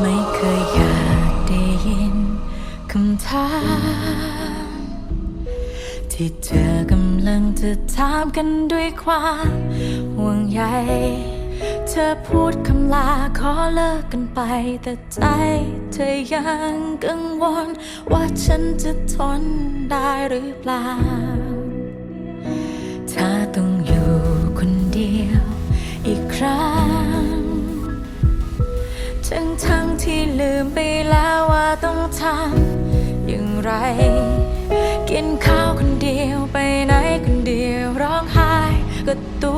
ไม่เคยอยากได้ยินคำถาม ที่เธอกำลังจะถามกันด้วยความห่วงใยเธอพูดคำลาขอเลิกกันไป แต่ใจเธอยังกังวล ว่าฉันจะทนได้หรือเปล่า คนเดียวอีกครั้ง ทั้งทั้งที่ลืมไปแล้วว่าต้องทำอย่างไร กินข้าวคนเดียวไปไหนคนเดียวร้องไห้ก็ตัว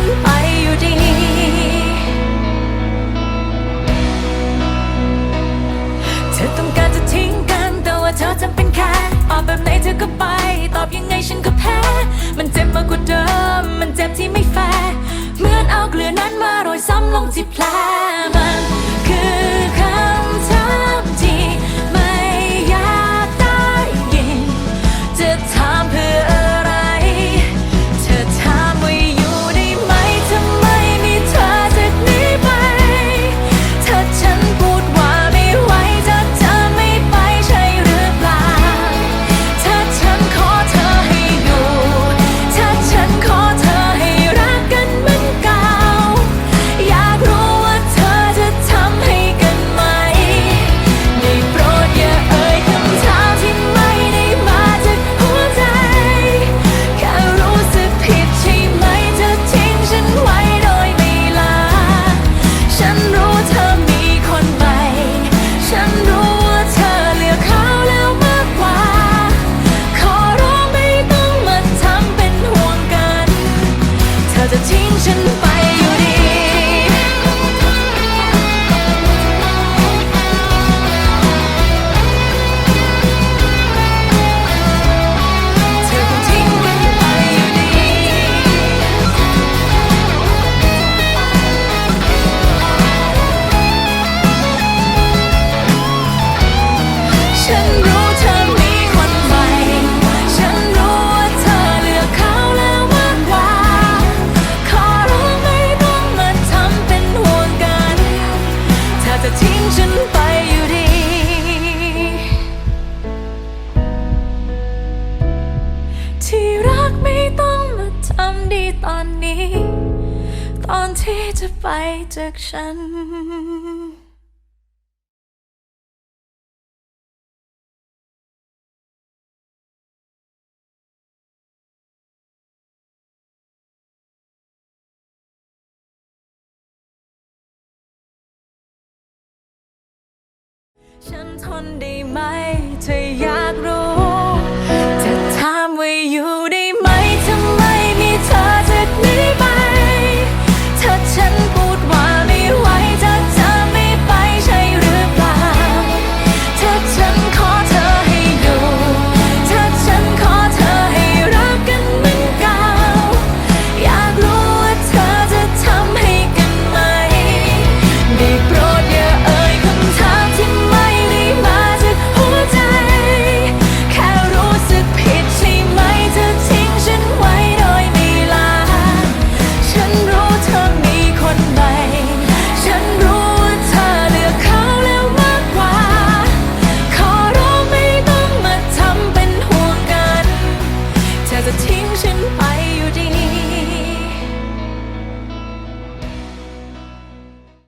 ฉันไปอยู่ดี เธอต้องการจะทิ้งกัน แต่ว่าเธอจำเป็นแค่ออกแบบไหนเธอก็ไป ตอบยังไงฉันก็แพ้ มันเจ็บมากกว่าเดิม มันเจ็บที่ไม่แฟร์ เหมือนเอาเกลือนั้นมาโรยซ้ำลงที่แผล ดีตอนนี้ ตอนที่จะไปจากฉันฉันทนได้ไหมเธอยัง